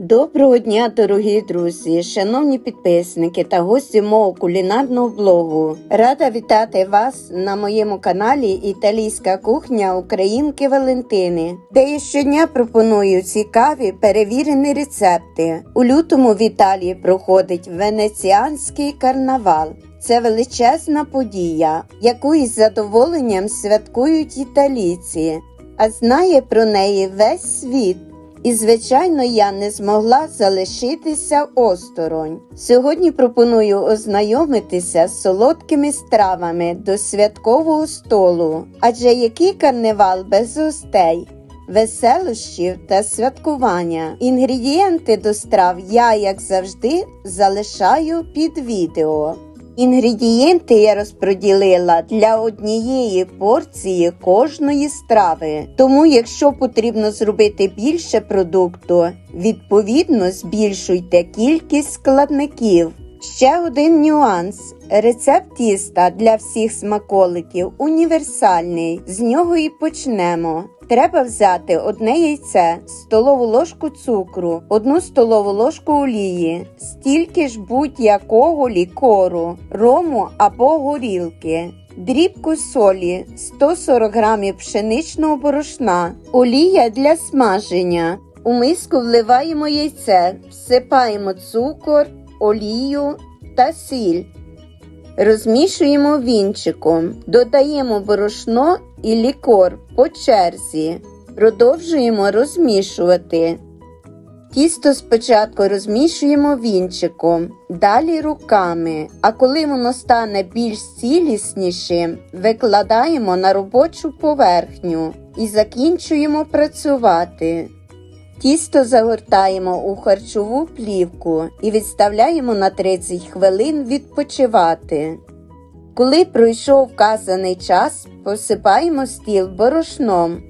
Доброго дня, дорогі друзі, шановні підписники та гості мого кулінарного блогу. Рада вітати вас на моєму каналі Італійська кухня Українки Валентини, де я щодня пропоную цікаві перевірені рецепти. У лютому в Італії проходить венеціанський карнавал. Це величезна подія, яку із задоволенням святкують італійці, а знає про неї весь світ. І, звичайно, я не змогла залишитися осторонь. Сьогодні пропоную ознайомитися з солодкими стравами до святкового столу. Адже який карнавал без гостей, веселощів та святкування. Інгредієнти до страв я, як завжди, залишаю під відео. Інгредієнти я розподілила для однієї порції кожної страви. Тому, якщо потрібно зробити більше продукту, відповідно збільшуйте кількість складників. Ще один нюанс. Рецепт тіста для всіх смаколиків універсальний. З нього і почнемо. Треба взяти одне яйце, столову ложку цукру, одну столову ложку олії, стільки ж будь-якого лікору, рому або горілки. Дрібку солі, 140 грамів пшеничного борошна, олія для смаження. У миску вливаємо яйце, всипаємо цукор, олію та сіль. Розмішуємо вінчиком, додаємо борошно і лікор по черзі. Продовжуємо розмішувати. Тісто спочатку розмішуємо вінчиком, далі руками, а коли воно стане більш ціліснішим, викладаємо на робочу поверхню і закінчуємо працювати. Тісто загортаємо у харчову плівку і відставляємо на 30 хвилин відпочивати. Коли пройшов вказаний час, посипаємо стіл борошном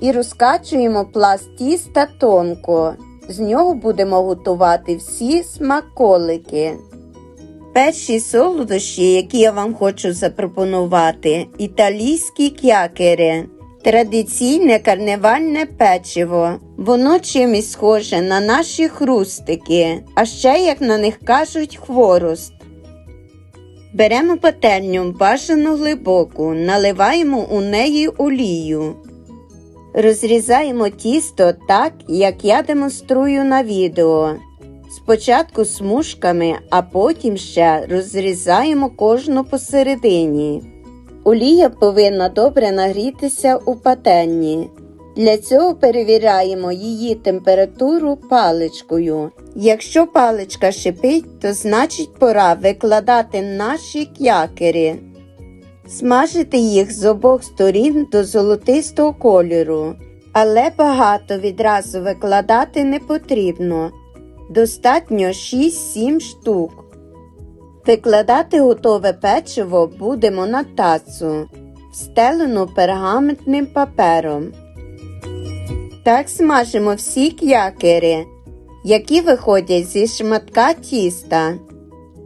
і розкачуємо пласт тіста тонко. З нього будемо готувати всі смаколики. Перші солодощі, які я вам хочу запропонувати, італійські к'якери. Традиційне карнавальне печиво. Воно чимось схоже на наші хрустики, а ще, як на них кажуть, хворост. Беремо пательню бажано глибоку, наливаємо у неї олію. Розрізаємо тісто так, як я демонструю на відео. Спочатку смужками, а потім ще розрізаємо кожну посередині. Олія повинна добре нагрітися у пательні. Для цього перевіряємо її температуру паличкою. Якщо паличка шипить, то значить пора викладати наші к'якери. Смажити їх з обох сторін до золотистого кольору, але багато відразу викладати не потрібно. Достатньо 6-7 штук. Викладати готове печиво будемо на тацу, встелену пергаментним папером. Так смажимо всі к'якери, які виходять зі шматка тіста.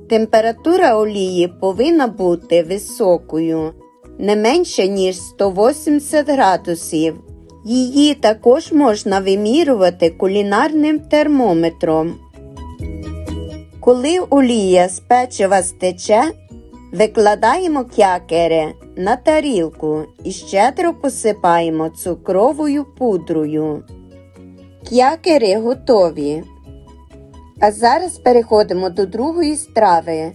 Температура олії повинна бути високою, не менше, ніж 180 градусів. Її також можна вимірювати кулінарним термометром. Коли олія з печива стече, викладаємо к'якери на тарілку і щедро посипаємо цукровою пудрою. К'якери готові. А зараз переходимо до другої страви.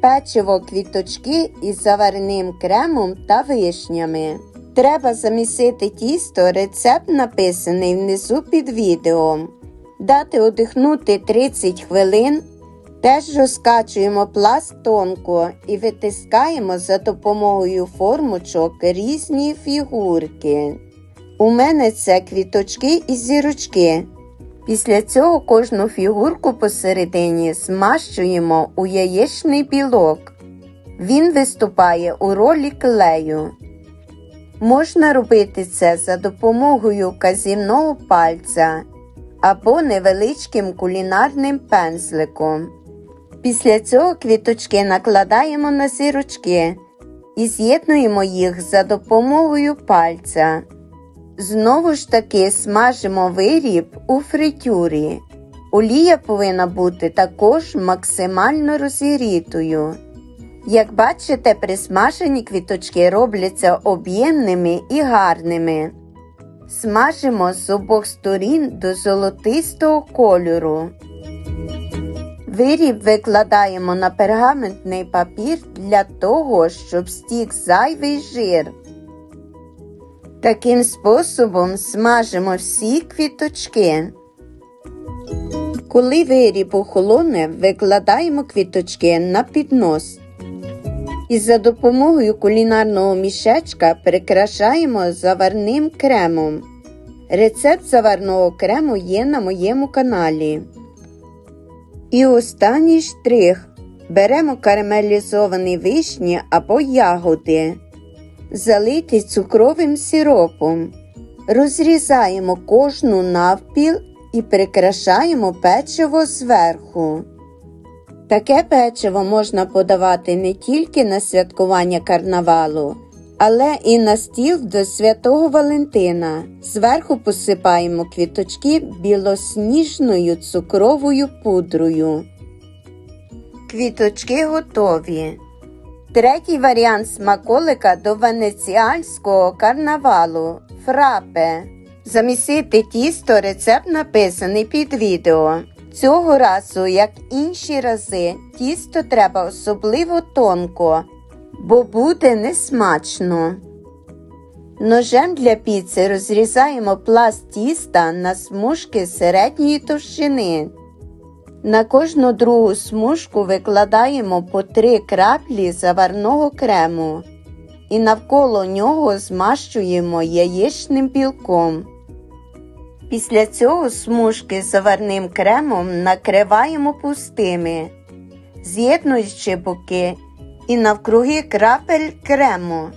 Печиво квіточки із заварним кремом та вишнями. Треба замісити тісто, рецепт написаний внизу під відео. Дати одихнути 30 хвилин. Теж розкачуємо пласт тонко і витискаємо за допомогою формочок різні фігурки. У мене це квіточки і зірочки. Після цього кожну фігурку посередині змащуємо у яєчний білок. Він виступає у ролі клею. Можна робити це за допомогою казівного пальця або невеличким кулінарним пензликом. Після цього квіточки накладаємо на зірочки і з'єднуємо їх за допомогою пальця. Знову ж таки смажимо виріб у фритюрі. Олія повинна бути також максимально розігрітою. Як бачите, присмажені квіточки робляться об'ємними і гарними. Смажимо з обох сторін до золотистого кольору. Виріб викладаємо на пергаментний папір для того, щоб стік зайвий жир. Таким способом смажимо всі квіточки. Коли виріб охолоне, викладаємо квіточки на піднос. І за допомогою кулінарного мішечка прикрашаємо заварним кремом. Рецепт заварного крему є на моєму каналі. І останній штрих. Беремо карамелізовані вишні або ягоди, залиті цукровим сиропом. Розрізаємо кожну навпіл і прикрашаємо печиво зверху. Таке печиво можна подавати не тільки на святкування карнавалу, але і на стіл до святого Валентина. Зверху посипаємо квіточки білосніжною цукровою пудрою. Квіточки готові. Третій варіант смаколика до венеціанського карнавалу фрапе. Замісити тісто рецепт написаний під відео. Цього разу, як інші рази, тісто треба особливо тонко, бо буде несмачно. Ножем для піци розрізаємо пласт тіста на смужки середньої товщини. На кожну другу смужку викладаємо по 3 краплі заварного крему і навколо нього змащуємо яєчним білком. Після цього смужки з заварним кремом накриваємо пустими, з'єднуючи боки і навкруги крапель крему,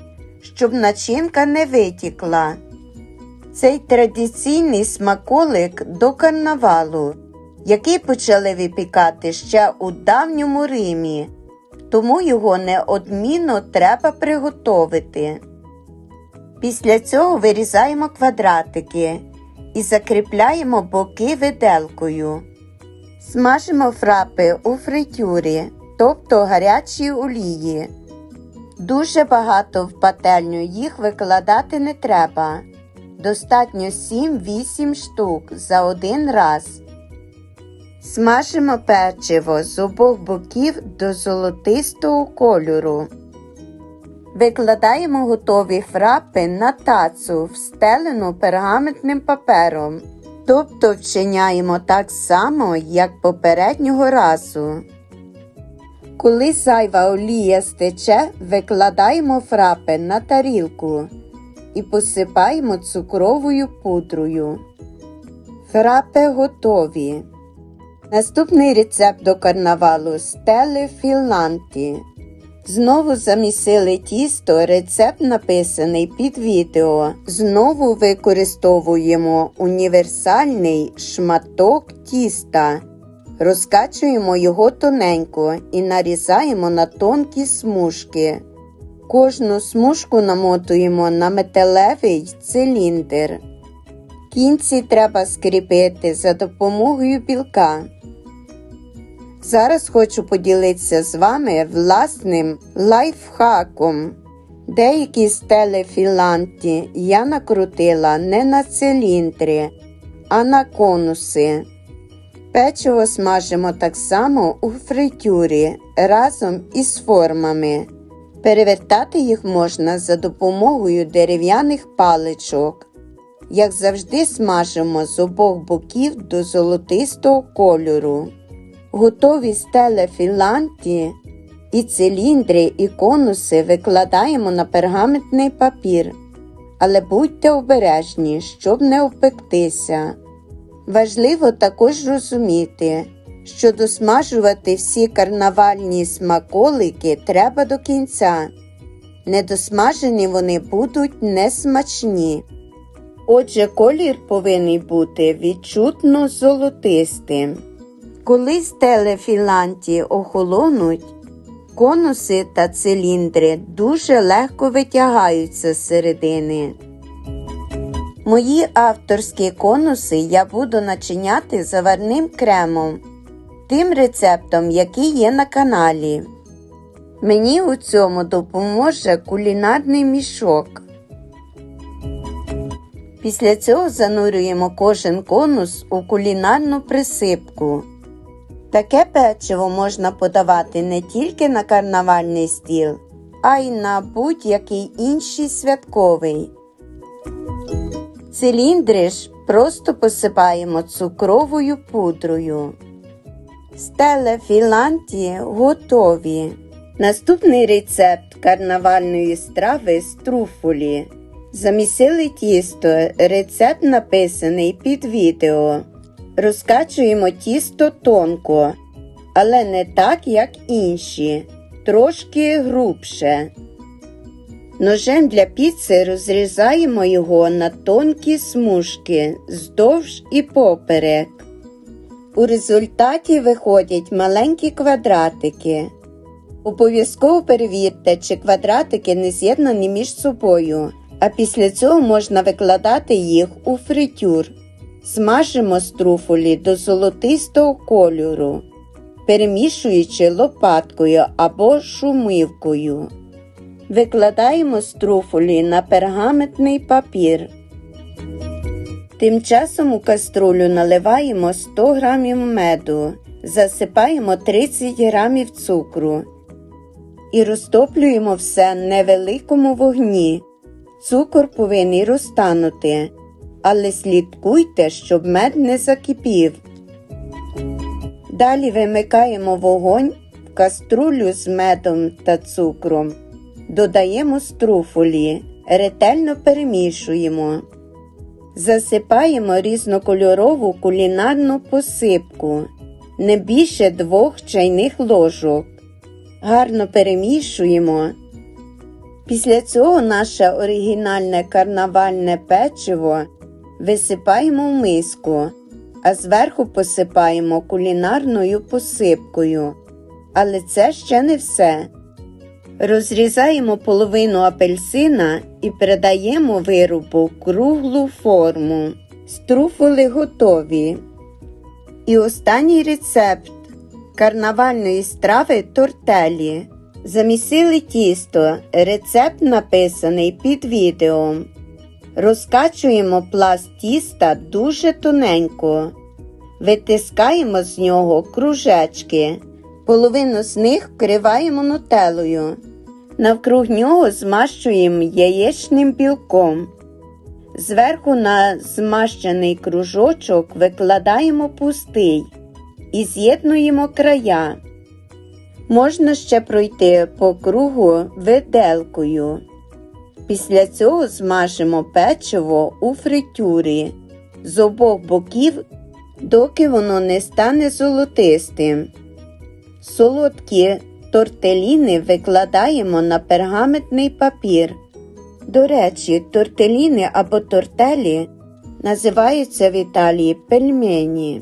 щоб начинка не витікла. Цей традиційний смаколик до карнавалу, який почали випікати ще у давньому Римі, тому його неодмінно треба приготовити. Після цього вирізаємо квадратики і закріпляємо боки виделкою. Смажимо фрапи у фритюрі, тобто гарячій олії. Дуже багато в пательню їх викладати не треба. Достатньо 7-8 штук за один раз. Смажимо печиво з обох боків до золотистого кольору. Викладаємо готові фрапи на тацу, встелену пергаментним папером. Тобто вчиняємо так само, як попереднього разу. Коли зайва олія стече, викладаємо фрапи на тарілку і посипаємо цукровою пудрою. Фрапи готові. Наступний рецепт до карнавалу стели філанті. Знову замісили тісто, рецепт написаний під відео. Знову використовуємо універсальний шматок тіста. Розкачуємо його тоненько і нарізаємо на тонкі смужки. Кожну смужку намотуємо на металевий циліндр. Кінці треба скріпити за допомогою білка. Зараз хочу поділитися з вами власним лайфхаком. Деякі стели філанті я накрутила не на циліндри, а на конуси. Печиво смажимо так само у фритюрі разом із формами. Перевертати їх можна за допомогою дерев'яних паличок. Як завжди, смажимо з обох боків до золотистого кольору. Готові стеле філанті і циліндри і конуси викладаємо на пергаментний папір, але будьте обережні, щоб не обпектися. Важливо також розуміти, що досмажувати всі карнавальні смаколики треба до кінця. Недосмажені вони будуть несмачні. Отже, колір повинен бути відчутно золотистим. Коли стели філанті охолонуть, конуси та циліндри дуже легко витягаються з середини. Мої авторські конуси я буду начиняти заварним кремом, тим рецептом, який є на каналі. Мені у цьому допоможе кулінарний мішок. Після цього занурюємо кожен конус у кулінарну присипку. Таке печиво можна подавати не тільки на карнавальний стіл, а й на будь-який інший святковий. Циліндри ж просто посипаємо цукровою пудрою. Стеле філанті готові. Наступний рецепт карнавальної страви з труфулі. Замісили тісто. Рецепт написаний під відео. Розкачуємо тісто тонко, але не так, як інші, трошки грубше. Ножем для піци розрізаємо його на тонкі смужки здовж і поперек. У результаті виходять маленькі квадратики. Обов'язково перевірте, чи квадратики не з'єднані між собою, а після цього можна викладати їх у фритюр. Смажимо струфулі до золотистого кольору, перемішуючи лопаткою або шумивкою. Викладаємо струфулі на пергаментний папір. Тим часом у каструлю наливаємо 100 г меду, засипаємо 30 г цукру і розтоплюємо все на невеликому вогні. Цукор повинен розтанути, але слідкуйте, щоб мед не закипів. Далі вимикаємо вогонь в каструлю з медом та цукром. Додаємо струфулі, ретельно перемішуємо. Засипаємо різнокольорову кулінарну посипку не більше двох чайних ложок. Гарно перемішуємо. Після цього наше оригінальне карнавальне печиво висипаємо в миску, а зверху посипаємо кулінарною посипкою. Але це ще не все. Розрізаємо половину апельсина і передаємо виробу в круглу форму. Струфули готові. І останній рецепт карнавальної страви тортелі. Замісили тісто. Рецепт написаний під відео. Розкачуємо пласт тіста дуже тоненько. Витискаємо з нього кружечки. Половину з них вкриваємо нутелою. Навкруг нього змащуємо яєчним білком. Зверху на змащений кружочок викладаємо пустий і з'єднуємо края. Можна ще пройти по кругу виделкою. Після цього змажемо печиво у фритюрі з обох боків, доки воно не стане золотистим. Солодкі тортеліни викладаємо на пергаментний папір. До речі, тортеліни або тортелі називаються в Італії пельмені.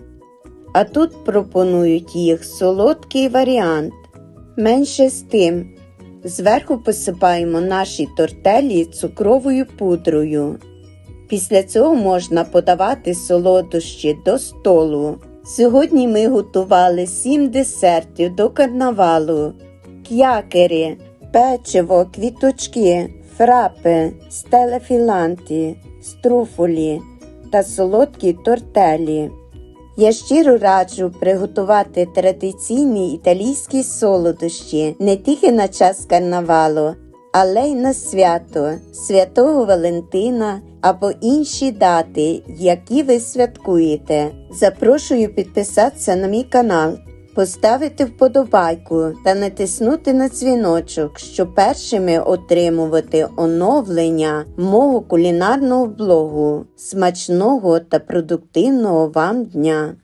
А тут пропонують їх солодкий варіант. Менше з тим. Зверху посипаємо наші тортелі цукровою пудрою. Після цього можна подавати солодощі до столу. Сьогодні ми готували 7 десертів до карнавалу, к'якери, печиво, квіточки, фрапи, стелефіланті, струфулі та солодкі тортелі. Я щиро раджу приготувати традиційні італійські солодощі не тільки на час карнавалу, але й на свято Святого Валентина або інші дати, які ви святкуєте. Запрошую підписатися на мій канал, поставити вподобайку та натиснути на дзвіночок, щоб першими отримувати оновлення мого кулінарного блогу. Смачного та продуктивного вам дня!